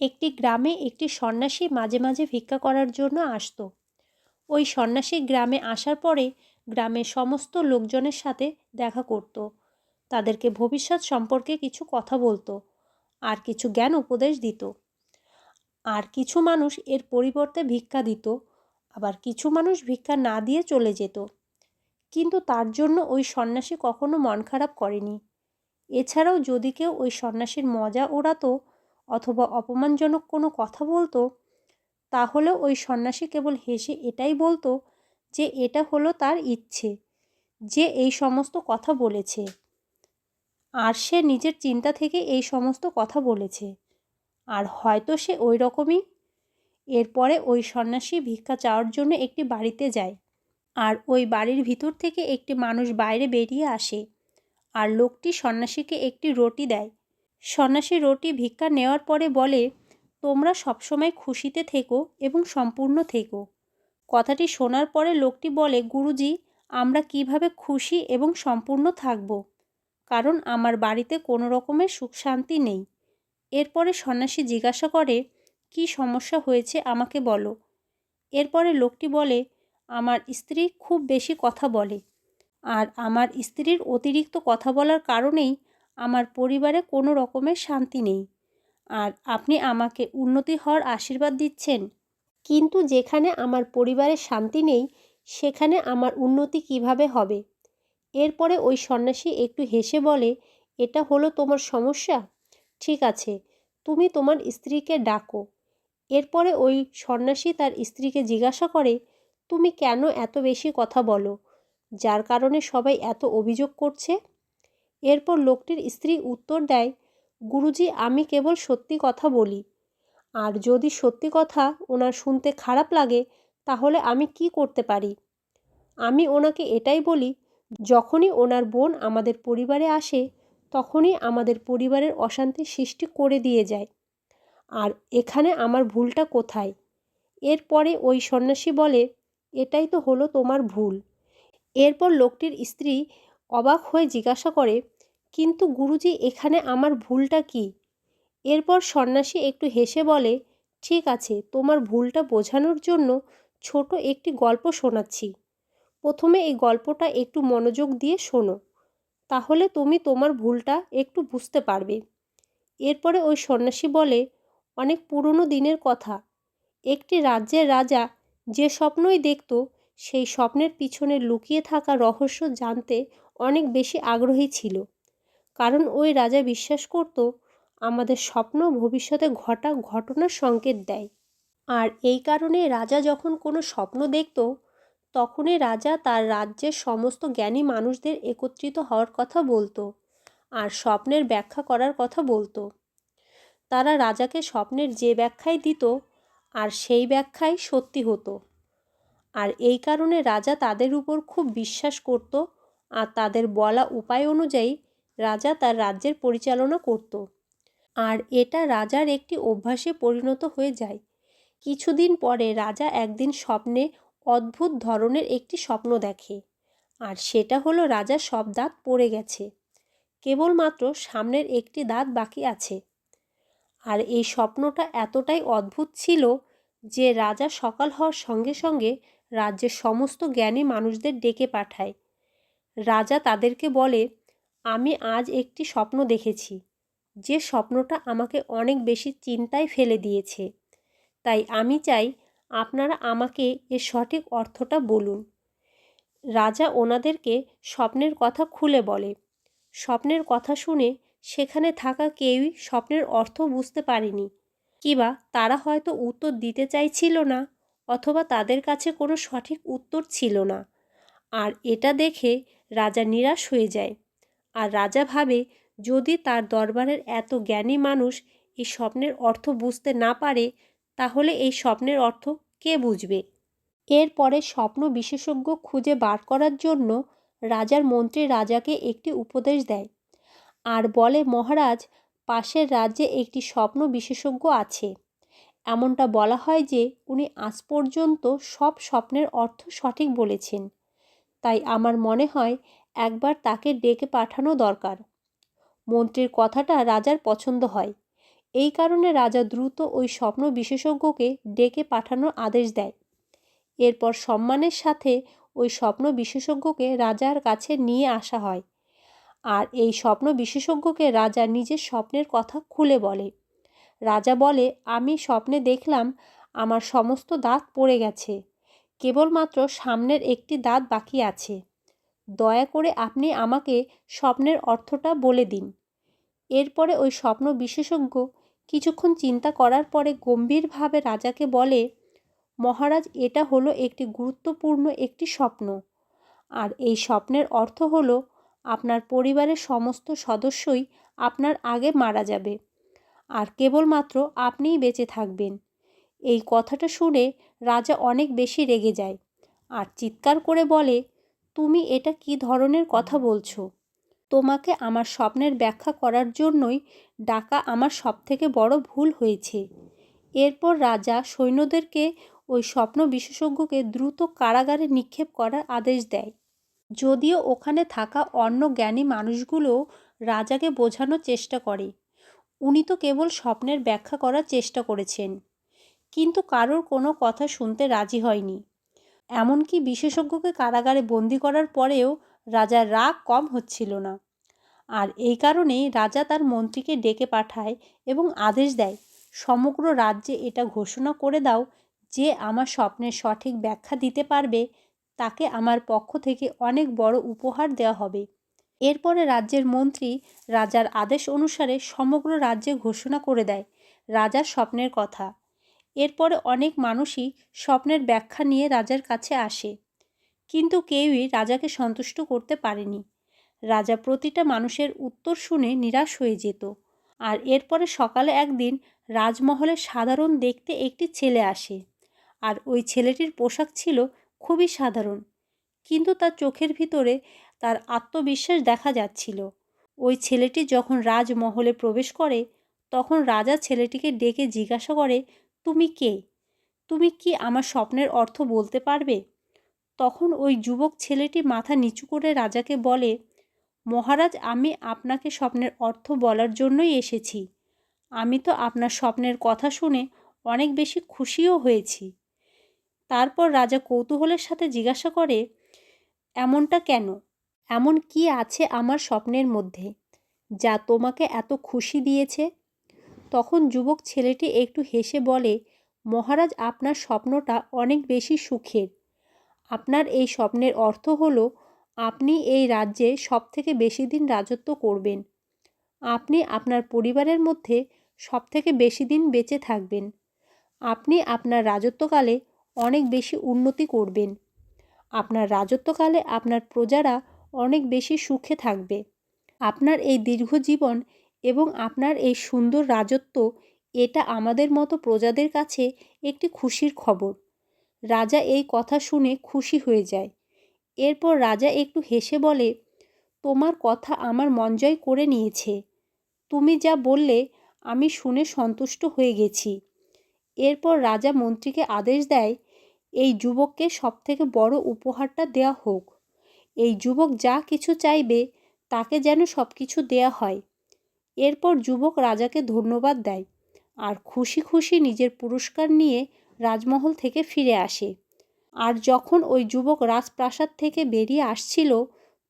একটি গ্রামে একটি সন্ন্যাসী মাঝে মাঝে ভিক্ষা করার জন্য আসতো। ওই সন্ন্যাসী গ্রামে আসার পরে গ্রামের সমস্ত লোকজনের সাথে দেখা করত। তাদেরকে ভবিষ্যৎ সম্পর্কে কিছু কথা বলতো, আর কিছু জ্ঞান উপদেশ দিত। আর কিছু মানুষ এর পরিবর্তে ভিক্ষা দিত, আবার কিছু মানুষ ভিক্ষা না দিয়ে চলে যেত। কিন্তু তার জন্য ওই সন্ন্যাসী কখনো মন খারাপ করেনি। এছাড়াও যদি কেউ ওই সন্ন্যাসীর মজা ওড়াতো অথবা অপমানজনক কোনো কথা বলতো, তাহলে ওই সন্ন্যাসী কেবল হেসে এটাই বলতো যে এটা হলো তার ইচ্ছে, যে এই সমস্ত কথা বলেছে। আর সে নিজের চিন্তা থেকে এই সমস্ত কথা বলেছে। আর হয়তো সে ওই রকমই এরপরে ওই সন্ন্যাসী ভিক্ষা চাওয়ার জন্য একটি বাড়িতে যায়। আর ওই বাড়ির ভিতর থেকে একটি মানুষ বাইরে বেরিয়ে আসে। আর লোকটি সন্ন্যাসীকে একটি রুটি দেয়। সন্ন্যাসী রুটি ভিক্ষা নেওয়ার পরে বলে, তোমরা সবসময় খুশিতে থেকো এবং সম্পূর্ণ থেকো। কথাটি শোনার পরে লোকটি বলে, গুরুজি, আমরা কীভাবে খুশি এবং সম্পূর্ণ থাকব? কারণ আমার বাড়িতে কোনো রকমের সুখ শান্তি নেই। এরপরে সন্ন্যাসী জিজ্ঞাসা করে, কি সমস্যা হয়েছে আমাকে বলো? এরপরে লোকটি বলে, আমার স্ত্রী খুব বেশি কথা বলে। আর আমার স্ত্রীর অতিরিক্ত কথা বলার কারণেই আমার পরিবারে কোনো রকমের শান্তি নেই। আর আপনি আমাকে উন্নতি হওয়ার আশীর্বাদ দিচ্ছেন। কিন্তু যেখানে আমার পরিবারে শান্তি নেই, সেখানে আমার উন্নতি কীভাবে হবে? এরপরে ওই সন্ন্যাসী একটু হেসে বলে, এটা হলো তোমার সমস্যা? ঠিক আছে, তুমি তোমার স্ত্রীকে ডাকো। এরপরে ওই সন্ন্যাসী তার স্ত্রীকে জিজ্ঞাসা করে, তুমি কেন এত বেশি কথা বলো? যার কারণে সবাই এত অভিযোগ করছে? এরপর লোকটির স্ত্রী উত্তর দেয়, গুরুজি, আমি কেবল সত্যি কথা বলি। আর যদি সত্যি কথা ওনার শুনতে খারাপ লাগে, তাহলে আমি কি করতে পারি? আমি ওনাকে এটাই বলি, যখনই ওনার বোন আমাদের পরিবারে আসে, তখনই আমাদের পরিবারের অশান্তি সৃষ্টি করে দিয়ে যায়। আর এখানে আমার ভুলটা কোথায়? এরপরে ওই সন্ন্যাসী বলে, এটাই তো হলো তোমার ভুল। এরপর লোকটির স্ত্রী অবাক হয়ে জিজ্ঞাসা করে, কিন্তু গুরুজি, এখানে আমার ভুলটা কি? এরপর সন্ন্যাসী একটু হেসে বলে, ঠিক আছে, তোমার ভুলটা বোঝানোর জন্য ছোট একটি গল্প শোনাচ্ছি। প্রথমে এই গল্পটা একটু মনোযোগ দিয়ে শোনো, তাহলে তুমি তোমার ভুলটা একটু বুঝতে পারবে। এরপরে ওই সন্ন্যাসী বলে, অনেক পুরনো দিনের কথা। একটি রাজ্যের রাজা যে স্বপ্নই দেখত, সেই স্বপ্নের পিছনে লুকিয়ে থাকা রহস্য জানতে অনেক বেশি আগ্রহী ছিল। কারণ ওই রাজা বিশ্বাস করত, আমাদের স্বপ্ন ভবিষ্যতে ঘটা ঘটনার সংকেত দেয়। আর এই কারণে রাজা যখন কোনো স্বপ্ন দেখত, তখনই রাজা তার রাজ্যের সমস্ত জ্ঞানী মানুষদের একত্রিত হওয়ার কথা বলতো আর স্বপ্নের ব্যাখ্যা করার কথা বলতো। তারা রাজাকে স্বপ্নের যে ব্যাখ্যাই দিত, আর সেই ব্যাখ্যাই সত্যি হতো। আর এই কারণে রাজা তাদের উপর খুব বিশ্বাস করত আর তাদের বলা উপায় অনুযায়ী রাজা তার রাজ্যের পরিচালনা করত। আর এটা রাজার একটি অভ্যাসে পরিণত হয়ে যায়। কিছুদিন পরে রাজা একদিন স্বপ্নে অদ্ভুত ধরনের একটি স্বপ্ন দেখে। আর সেটা হলো রাজার সব দাঁত পড়ে গেছে। কেবলমাত্র সামনের একটি দাঁত বাকি আছে। আর এই স্বপ্নটা এতটাই অদ্ভুত ছিল যে রাজা সকাল হওয়ার সঙ্গে সঙ্গে রাজ্যের সমস্ত জ্ঞানী মানুষদের ডেকে পাঠায়। রাজা তাদেরকে বলে, আমি আজ একটি স্বপ্ন দেখেছি। যে স্বপ্নটা আমাকে অনেক বেশি চিন্তায় ফেলে দিয়েছে। তাই আমি চাই আপনারা আমাকে এর সঠিক অর্থটা বলুন রাজা ওনাদেরকে স্বপ্নের কথা খুলে বলে। স্বপ্নের কথা শুনে সেখানে থাকা কেউই স্বপ্নের অর্থ বুঝতে পারেনি। কিবা তারা হয়তো উত্তর দিতে চাইছিল না, অথবা তাদের কাছে কোনো সঠিক উত্তর ছিল না। আর এটা দেখে রাজা নিরাশ হয়ে যায়। আর রাজা ভাবে, যদি তার দরবারের এত জ্ঞানী মানুষ এই স্বপ্নের অর্থ বুঝতে না পারে, তাহলে এই স্বপ্নের অর্থ কে বুঝবে? এরপরে স্বপ্ন বিশেষজ্ঞ খুঁজে বার করার জন্য রাজার মন্ত্রী রাজাকে একটি উপদেশ দেয়। আর বলে, মহারাজ, পাশের রাজ্যে একটি স্বপ্ন বিশেষজ্ঞ আছে। এমনটা বলা হয় যে, উনি আজ পর্যন্ত সব স্বপ্নের অর্থ সঠিক বলেছেন। তাই আমার মনে হয় একবার তাকে ডেকে পাঠানো দরকার। মন্ত্রীর কথাটা রাজার পছন্দ হয়। এই কারণে রাজা দ্রুত ওই স্বপ্ন বিশেষজ্ঞকে ডেকে পাঠানোর আদেশ দেয়। এরপর সম্মানের সাথে ওই স্বপ্ন বিশেষজ্ঞকে রাজার কাছে নিয়ে আসা হয়। আর এই স্বপ্ন বিশেষজ্ঞকে রাজা নিজের স্বপ্নের কথা খুলে বলে। রাজা বলে, আমি স্বপ্নে দেখলাম আমার সমস্ত দাঁত পড়ে গেছে। কেবলমাত্র সামনের একটি দাঁত বাকি আছে। দয়া করে আপনি আমাকে স্বপ্নের অর্থটা বলে দিন। এরপরে ওই স্বপ্ন বিশেষজ্ঞ কিছুক্ষণ চিন্তা করার পরে গম্ভীরভাবে রাজাকে বলে, মহারাজ, এটা হলো একটি গুরুত্বপূর্ণ একটি স্বপ্ন। আর এই স্বপ্নের অর্থ হলো, আপনার পরিবারের সমস্ত সদস্যই আপনার আগে মারা যাবে। আর কেবলমাত্র আপনিই বেঁচে থাকবেন। এই কথাটা শুনে রাজা অনেক বেশি রেগে যায় আর চিৎকার করে বলে, তুমি এটা কি ধরনের কথা বলছো? তোমাকে আমার স্বপ্নের ব্যাখ্যা করার জন্যই ডাকা আমার সবথেকে বড় ভুল হয়েছে। এরপর রাজা সৈন্যদেরকে ওই স্বপ্ন বিশেষজ্ঞকে দ্রুত কারাগারে নিক্ষেপ করার আদেশ দেয়। যদিও ওখানে থাকা অন্য জ্ঞানী মানুষগুলো রাজাকে বোঝানোর চেষ্টা করে। উনি তো কেবল স্বপ্নের ব্যাখ্যা করার চেষ্টা করেছেন। কিন্তু কারোর কোনো কথা শুনতে রাজি হয়নি। এমনকি বিশেষজ্ঞকে কারাগারে বন্দি করার পরেও রাজার রাগ কম হচ্ছিল না। আর এই কারণেই রাজা তার মন্ত্রীকে ডেকে পাঠায় এবং আদেশ দেয়, সমগ্র রাজ্যে এটা ঘোষণা করে দাও যে আমার স্বপ্নের সঠিক ব্যাখ্যা দিতে পারবে, তাকে আমার পক্ষ থেকে অনেক বড় উপহার দেওয়া হবে। এরপরে রাজ্যের মন্ত্রী রাজার আদেশ অনুসারে সমগ্র রাজ্যে ঘোষণা করে দেয় রাজার স্বপ্নের কথা। এরপরে অনেক মানুষই স্বপ্নের ব্যাখ্যা নিয়ে রাজার কাছে আসে। কিন্তু কেউই রাজাকে সন্তুষ্ট করতে পারেনি। রাজা প্রতিটা মানুষের উত্তর শুনে নিরাশ হয়ে যেত। আর এরপরে সকালে একদিন রাজমহলে সাধারণ দেখতে একটি ছেলে আসে। আর ওই ছেলেটির পোশাক ছিল খুবই সাধারণ। কিন্তু তার চোখের ভিতরে তার আত্মবিশ্বাস দেখা যাচ্ছিল। ওই ছেলেটি যখন রাজমহলে প্রবেশ করে, তখন রাজা ছেলেটিকে ডেকে জিজ্ঞাসা করে তুমি কে? তুমি কি আমার স্বপ্নের অর্থ বলতে পারবে? তখন ওই যুবক ছেলেটি মাথা নিচু করে রাজাকে বলে, মহারাজ, আমি আপনাকে স্বপ্নের অর্থ বলার জন্যই এসেছি। আমি তো আপনার স্বপ্নের কথা শুনে অনেক বেশি খুশিও হয়েছি। তারপর রাজা কৌতূহলের সাথে জিজ্ঞাসা করে, এমনটা কেন? এমন কি আছে আমার স্বপ্নের মধ্যে, যা তোমাকে এত খুশি দিয়েছে? তখন যুবক ছেলেটি একটু হেসে বলে, মহারাজ, আপনার স্বপ্নটা অনেক বেশি সুখের। আপনার এই স্বপ্নের অর্থ হলো, আপনি এই রাজ্যে সবথেকে বেশি দিন রাজত্ব করবেন। আপনি আপনার পরিবারের মধ্যে সবথেকে বেশি দিন বেঁচে থাকবেন। আপনি আপনার রাজত্বকালে অনেক বেশি উন্নতি করবেন। আপনার রাজত্বকালে আপনার প্রজারা অনেক বেশি সুখে থাকবে। আপনার এই দীর্ঘ জীবন এবং আপনার এই সুন্দর রাজত্ব, এটা আমাদের মতো প্রজাদের কাছে একটি খুশির খবর। রাজা এই কথা শুনে খুশি হয়ে যায়। এরপর রাজা একটু হেসে বলে, তোমার কথা আমার মন জয় করে নিয়েছে। তুমি যা বললে, আমি শুনে সন্তুষ্ট হয়ে গেছি। এরপর রাজা মন্ত্রীকে আদেশ দেয়, এই যুবককে সবথেকে বড় উপহারটা দেয়া হোক। এই যুবক যা কিছু চাইবে, তাকে যেন সব কিছু দেয়া হয়। এরপর যুবক রাজাকে ধন্যবাদ দেয় আর খুশি খুশি নিজের পুরস্কার নিয়ে রাজমহল থেকে ফিরে আসে। আর যখন ওই যুবক রাজপ্রাসাদ থেকে বেরিয়ে আসছিল,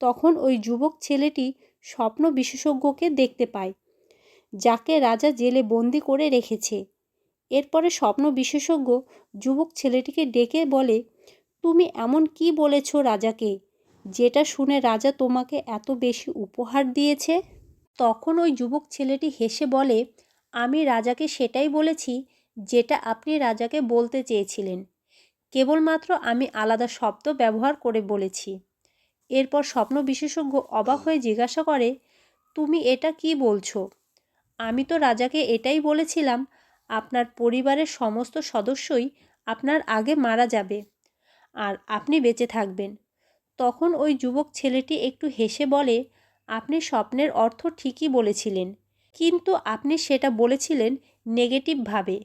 তখন ওই যুবক ছেলেটি স্বপ্ন বিশেষজ্ঞকে দেখতে পায়, যাকে রাজা জেলে বন্দি করে রেখেছে। এরপরে স্বপ্ন বিশেষজ্ঞ যুবক ছেলেটিকে ডেকে বলে, তুমি এমন কি বলেছ রাজাকে, যেটা শুনে রাজা তোমাকে এত বেশি উপহার দিয়েছে? তখন ওই যুবক ছেলেটি হেসে বলে, আমি রাজাকে সেটাই বলেছি যেটা আপনি রাজাকে বলতে চেয়েছিলেন। কেবলমাত্র আমি আলাদা শব্দ ব্যবহার করে বলেছি। এরপর স্বপ্ন বিশেষজ্ঞ অবাক হয়ে জিজ্ঞাসা করে, তুমি এটা কি বলছো? আমি তো রাজাকে এটাই বলেছিলাম, আপনার পরিবারের সমস্ত সদস্যই আপনার আগে মারা যাবে আর আপনি বেঁচে থাকবেন। তখন ওই যুবক ছেলেটি একটু হেসে বলে আপনি স্বপ্নের অর্থ ঠিকই বলেছিলেন। কিন্তু আপনি সেটা বলেছিলেন নেগেটিভভাবে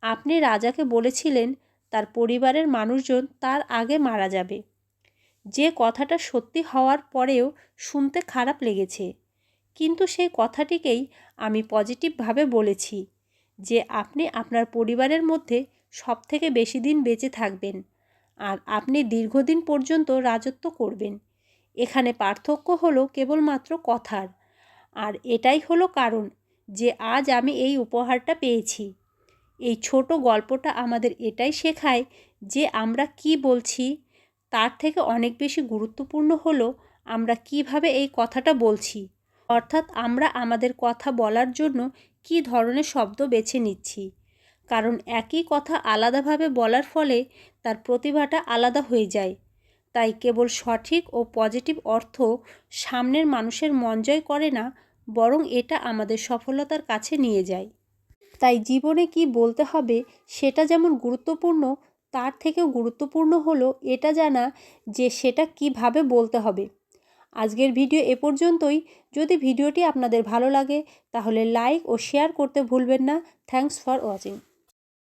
আপনি রাজাকে বলেছিলেন তার পরিবারের মানুষজন তার আগে মারা যাবে। যে কথাটা সত্যি হওয়ার পরেও শুনতে খারাপ লেগেছে। কিন্তু সেই কথাটিকেই আমি পজিটিভভাবে বলেছি যে আপনি আপনার পরিবারের মধ্যে সব থেকে বেশি দিন বেঁচে থাকবেন। আর আপনি দীর্ঘদিন পর্যন্ত রাজত্ব করবেন। এখানে পার্থক্য হলো কেবলমাত্র কথার। আর এটাই হলো কারণ যে আজ আমি এই উপহারটা পেয়েছি। এই ছোট গল্পটা আমাদের এটাই শেখায় যে আমরা কি বলছি, তার থেকে অনেক বেশি গুরুত্বপূর্ণ হলো আমরা কীভাবে এই কথাটা বলছি। অর্থাৎ আমরা আমাদের কথা বলার জন্য কি ধরনের শব্দ বেছে নিচ্ছি। কারণ একই কথা আলাদাভাবে বলার ফলে তার প্রতিভাটা আলাদা হয়ে যায়। তাই কেবল সঠিক ও পজিটিভ অর্থ সামনের মানুষের মন জয় করে না, বরং এটা আমাদের সফলতার কাছে নিয়ে যায়। তাই জীবনে কি বলতে হবে সেটা যেমন গুরুত্বপূর্ণ, তার থেকেও গুরুত্বপূর্ণ হলো এটা জানা যে সেটা কীভাবে বলতে হবে। আজকের ভিডিও এ পর্যন্তই। যদি ভিডিওটি আপনাদের ভালো লাগে, তাহলে লাইক ও শেয়ার করতে ভুলবেন না। Thanks for watching.